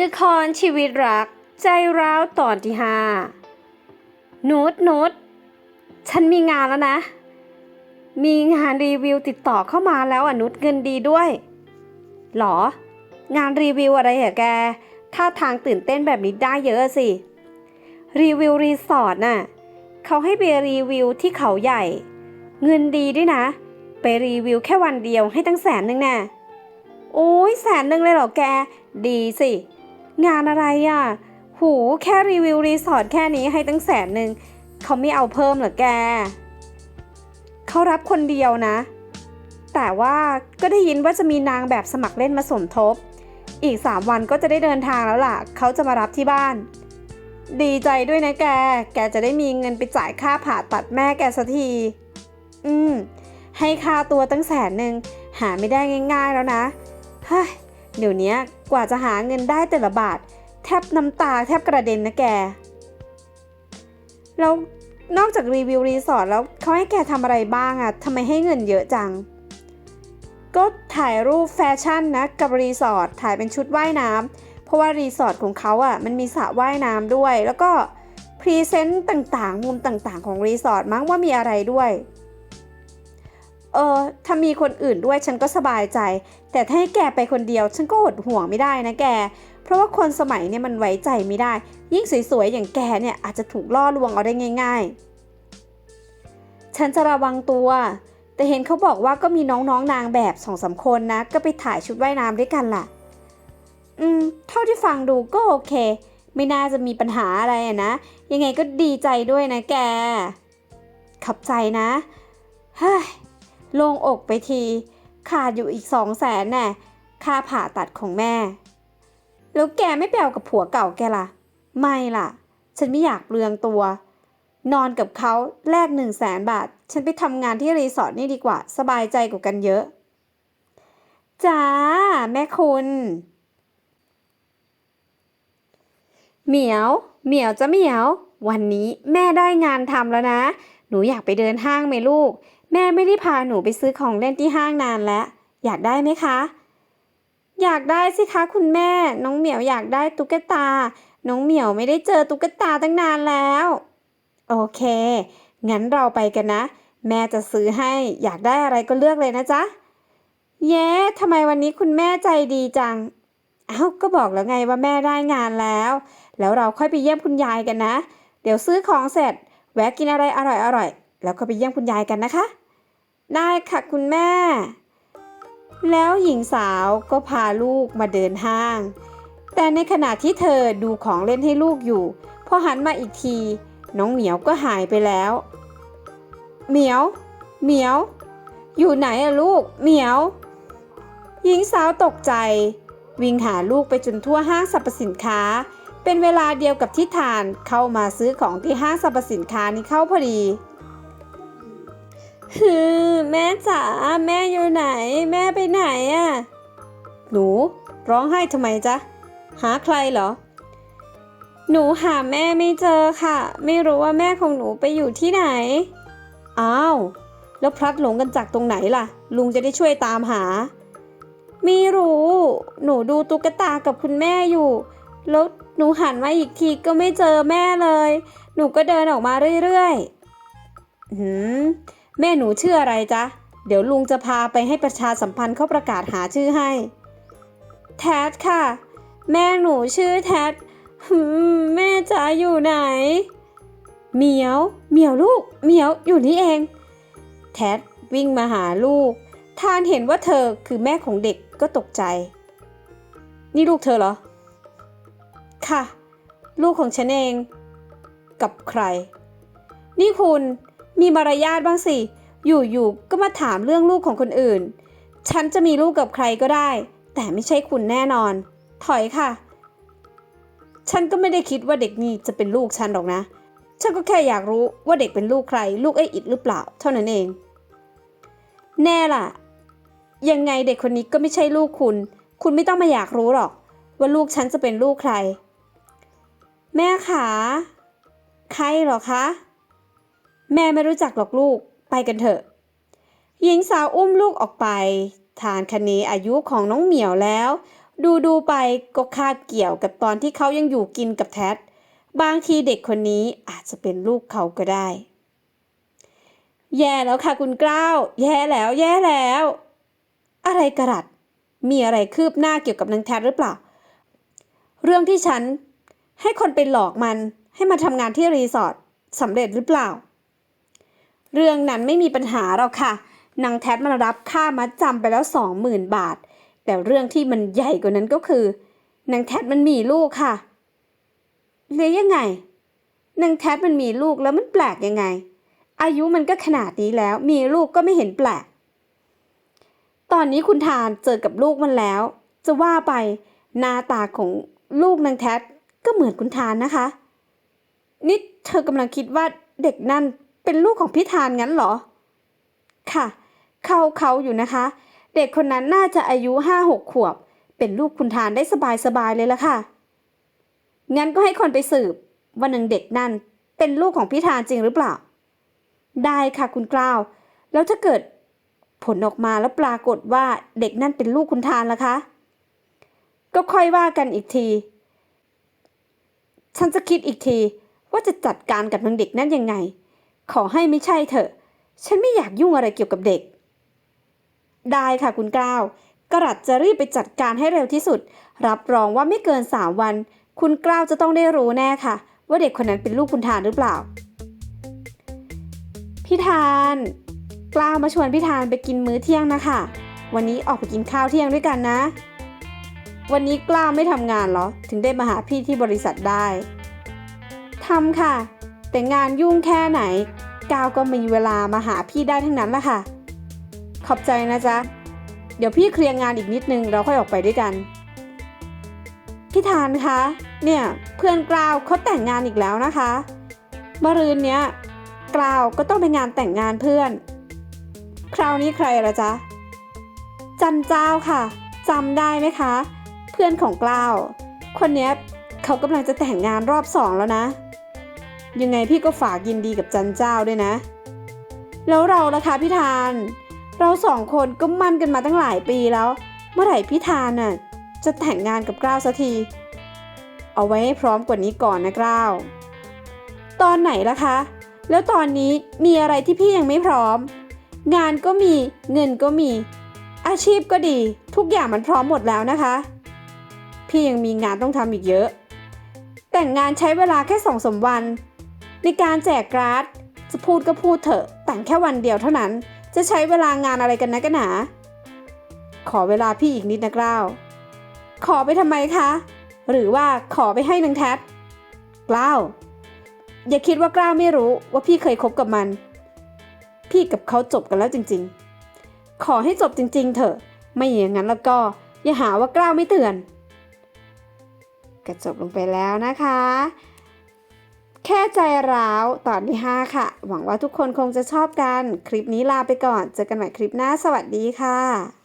ละครชีวิตรัก ใจร้าวตอนที่ห้านุชนุชฉันมีงานแล้วนะ มีงานรีวิวติดต่อเข้ามาแล้วอะนุชเงินดีด้วยหรอ งานรีวิวอะไรเหรอแก ท่าทางตื่นเต้นแบบนี้ได้เยอะสิ รีวิวรีสอร์ทน่ะเขาให้ไปรีวิวที่เขาใหญ่ เงินดีด้วยนะ ไปรีวิวแค่วันเดียวให้ตั้งแสนหนึ่งแน่โอ้ยแสนหนึ่งเลยเหรอแก ดีสิ งานอะไรอะ หูแค่รีวิวรีสอร์ทแค่นี้ให้ตั้งแสนหนึ่ง เขาไม่เอาเพิ่มหรอแก เขารับคนเดียวนะ แต่ว่าก็ได้ยินว่าจะมีนางแบบสมัครเล่นมาสมทบ อีก 3 วันก็จะได้เดินทางแล้วล่ะ เขาจะมารับที่บ้าน ดีใจด้วยนะแก แกจะได้มีเงินไปจ่ายค่าผ่าตัดแม่แกสักที อืม ให้ค่าตัวตั้งแสนหนึ่ง หาไม่ได้ง่าย ๆแล้วนะ เฮ้ย เดี๋ยวนี้กว่าจะหาเงินได้แต่ละบาท แทบน้ำตาแทบกระเด็นนะแก แล้วนอกจากรีวิวรีสอร์ทแล้วเขาให้แกทำอะไรบ้างอะทำไมให้เงินเยอะจัง ก็ถ่ายรูปแฟชั่นนะกับรีสอร์ทถ่ายเป็นชุดว่ายน้ำเพราะว่ารีสอร์ทของเขาอะมันมีสระว่ายน้ำด้วย แล้วก็พรีเซนต์ต่างๆ มุมต่างๆ ของรีสอร์ทมั้งว่ามีอะไรด้วย เออถ้ามีคนอื่นด้วยฉันก็สบายใจ แต่ถ้าให้แกไปคนเดียวฉันก็อดห่วงไม่ได้นะแก เพราะว่าคนสมัยเนี่ยมันไว้ใจไม่ได้ ยิ่งสวยๆอย่างแกเนี่ยอาจจะถูกล่อลวงเอาได้ง่าย ๆ ฉันจะระวังตัว แต่เห็นเขาบอกว่าก็มีน้องๆนนางแบบสองสามคนนะ ก็ไปถ่ายชุดว่ายน้ำด้วยกันล่ะ อืม เท่าที่ฟังดูก็โอเค ไม่น่าจะมีปัญหาอะไรนะ ยังไงก็ดีใจด้วยนะแก ขอบใจนะเฮ้ย โล่งอกไปที ขาดอยู่อีกสองแสนแน่ค่าผ่าตัดของแม่ แล้วแกไม่ไปเอากับผัวเก่าแกล่ะ ไม่ล่ะ ฉันไม่อยากเปลืองตัว นอนกับเขาแลกหนึ่งแสนบาท ฉันไปทำงานที่รีสอร์ทนี่ดีกว่า สบายใจกว่ากันเยอะ จ้า แม่คุณเหมียว เหมียวจะเหมียว วันนี้แม่ได้งานทำแล้วนะ หนูอยากไปเดินห้างไหมลูก แม่ไม่ได้พาหนูไปซื้อของเล่นที่ห้างนานแล้ว อยากได้ไหมคะ อยากได้สิคะคุณแม่ น้องเหมียวอยากได้ตุ๊กตา น้องเหมียวไม่ได้เจอตุ๊กตาตั้งนานแล้ว โอเค งั้นเราไปกันนะ แม่จะซื้อให้ อยากได้อะไรก็เลือกเลยนะจ๊ะ เย้ทำไมวันนี้คุณแม่ใจดีจัง เอ้า ก็บอกแล้วไงว่าแม่ได้งานแล้ว แล้วเราค่อยไปเยี่ยมคุณยายกันนะ เดี๋ยวซื้อของเสร็จ แวะกินอะไรอร่อยๆแล้วก็ไปเยี่ยมคุณยายกันนะคะ ได้ค่ะคุณแม่ แล้วหญิงสาวก็พาลูกมาเดินห้าง แต่ในขณะที่เธอดูของเล่นให้ลูกอยู่ พอหันมาอีกที น้องเหมียวก็หายไปแล้ว เหมียว เหมียว อยู่ไหนอะลูก เหมียว หญิงสาวตกใจ วิ่งหาลูกไปจนทั่วห้างสรรพสินค้า เป็นเวลาเดียวกับที่ทานเข้ามาซื้อของที่ห้างสรรพสินค้านี้เข้าพอดี ฮือแม่จ๋าแม่อยู่ไหน แม่ไปไหนอะหนูร้องไห้ทำไมจ๊ะ หาใครเหรอ หนูหาแม่ไม่เจอค่ะ ไม่รู้ว่าแม่ของหนูไปอยู่ที่ไหน อ้าว แล้วพลัดหลงกันจากตรงไหนล่ะ ลุงจะได้ช่วยตามหา ไม่รู้ หนูดูตุ๊กตากับคุณแม่อยู่ แล้วหนูหันมาอีกทีก็ไม่เจอแม่เลย หนูก็เดินออกมาเรื่อยๆ หืม แม่หนูชื่ออะไรจ๊ะ เดี๋ยวลุงจะพาไปให้ประชาสัมพันธ์เขาประกาศหาชื่อให้ แทดค่ะ แม่หนูชื่อแทดแม่จ๋าอยู่ไหน เหมียว เหมียวลูก เหมียวอยู่นี่เอง แทดวิ่งมาหาลูก ทานเห็นว่าเธอคือแม่ของเด็กก็ตกใจ นี่ลูกเธอเหรอ ค่ะ ลูกของฉันเอง กับใคร นี่คุณ มีมารยาทบ้างสิ อยู่ๆ ก็มาถามเรื่องลูกของคนอื่น ฉันจะมีลูกกับใครก็ได้ แต่ไม่ใช่คุณแน่นอน ถอยค่ะ ฉันก็ไม่ได้คิดว่าเด็กนี่จะเป็นลูกฉันหรอกนะ ฉันก็แค่อยากรู้ว่าเด็กเป็นลูกใคร ลูกไอ้อิดหรือเปล่า เท่านั้นเอง แน่ล่ะ ยังไงเด็กคนนี้ก็ไม่ใช่ลูกคุณ คุณไม่ต้องมาอยากรู้หรอก ว่าลูกฉันจะเป็นลูกใคร แม่ขาใครหรอคะ แม่ไม่รู้จักหรอกลูก ไปกันเถอะ หญิงสาวอุ้มลูกออกไป ทานคเนอายุของน้องเหมียวแล้ว ดูดูไปก็คาบเกี่ยวกับตอนที่เขายังอยู่กินกับแท็ดบางทีเด็กคนนี้อาจจะเป็นลูกเขาก็ได้ แย่แล้วค่ะคุณกล้าว แย่แล้ว แย่แล้ว อะไรกระดัดมีอะไรคืบหน้าเกี่ยวกับนางแท็ดหรือเปล่า เรื่องที่ฉันให้คนไปหลอกมันให้มาทำงานที่รีสอร์ทสำเร็จหรือเปล่า เรื่องนั้นไม่มีปัญหาหรอกค่ะ นางแท็ดมันรับค่ามัดจำไปแล้วสองหมื่นบาท แต่เรื่องที่มันใหญ่กว่านั้นก็คือนางแท็ดมันมีลูกค่ะเลยยังไงนางแท็ดมันมีลูกแล้วมันแปลกยังไง อายุมันก็ขนาดนี้แล้ว มีลูกก็ไม่เห็นแปลก ตอนนี้คุณทานเจอกับลูกมันแล้ว จะว่าไปหน้าตาของลูกนางแท็ดก็เหมือนคุณทานนะคะ นี่เธอกำลังคิดว่าเด็กนั่น เป็นลูกของพี่ทานงั้นเหรอ ค่ะ เขาเขาอยู่นะคะ เด็กคนนั้นน่าจะอายุห้าหกขวบ เป็นลูกคุณทานได้สบายสบายเลยละค่ะ งั้นก็ให้คนไปสืบว่านางเด็กนั่นเป็นลูกของพี่ทานจริงหรือเปล่า ได้ค่ะคุณกล้าว แล้วถ้าเกิดผลออกมาแล้วปรากฏว่าเด็กนั่นเป็นลูกคุณทานล่ะคะ ก็ค่อยว่ากันอีกที ฉันจะคิดอีกทีว่าจะจัดการกับนางเด็กนั่นยังไง ขอให้ไม่ใช่เถอะ ฉันไม่อยากยุ่งอะไรเกี่ยวกับเด็ก ได้ค่ะคุณกล้าวกระรัดจะรีบไปจัดการให้เร็วที่สุด รับรองว่าไม่เกินสามวัน คุณกล้าวจะต้องได้รู้แน่ค่ะ ว่าเด็กคนนั้นเป็นลูกคุณทานหรือเปล่า พี่ทาน กล้าวมาชวนพี่ทานไปกินมื้อเที่ยงนะคะ วันนี้ออกไปกินข้าวเที่ยงด้วยกันนะ วันนี้กล้าวไม่ทำงานเหรอ ถึงได้มาหาพี่ที่บริษัทได้ทำค่ะ แต่งานยุ่งแค่ไหน ก้าวก็มีเวลามาหาพี่ได้ทั้งนั้นละค่ะ ขอบใจนะจ๊ะ เดี๋ยวพี่เคลียร์งานอีกนิดนึงเราค่อยออกไปด้วยกัน พี่ทานคะ เนี่ยเพื่อนกล้าวเขาแต่งงานอีกแล้วนะคะมรืนเนี้ยกล้าวก็ต้องไปงานแต่งงานเพื่อน คราวนี้ใครละจ๊ะจันเจ้าค่ะจำได้ไหมคะ เพื่อนของกล้าว คนเนี้ยเขากำลังจะแต่งงานรอบสองแล้วนะ ยังไงพี่ก็ฝากยินดีกับจันเจ้าด้วยนะ แล้วเราล่ะคะพี่ทาน เราสองคนก็มั่นกันมาตั้งหลายปีแล้ว เมื่อไหร่พี่ทานน่ะจะแต่งงานกับกล้าวสักที เอาไว้ให้พร้อมกว่านี้ก่อนนะกล้าว ตอนไหนล่ะคะ แล้วตอนนี้มีอะไรที่พี่ยังไม่พร้อม งานก็มีเงินก็มี อาชีพก็ดี ทุกอย่างมันพร้อมหมดแล้วนะคะ พี่ยังมีงานต้องทำอีกเยอะ แต่งงานใช้เวลาแค่สองสามวัน ในการแจกการ์ดจะพูดก็พูดเถอะแต่งแค่วันเดียวเท่านั้น จะใช้เวลางานอะไรกันนะกันหนาขอเวลาพี่อีกนิดนะกล้าวขอไปทำไมคะ หรือว่าขอไปให้นางแท็กล้าวอย่าคิดว่ากล้าวไม่รู้ว่าพี่เคยคบกับมัน พี่กับเขาจบกันแล้วจริง ๆ ขอให้จบจริง ๆ เถอะ ไม่อย่างนั้นแล้วก็ อย่าหาว่ากล้าวไม่เตือนก็จบลงไปแล้วนะคะ แค่ใจร้าวตอนที่ 5 ค่ะ หวังว่าทุกคนคงจะชอบกัน คลิปนี้ลาไปก่อน เจอกันใหม่คลิปหน้า สวัสดีค่ะ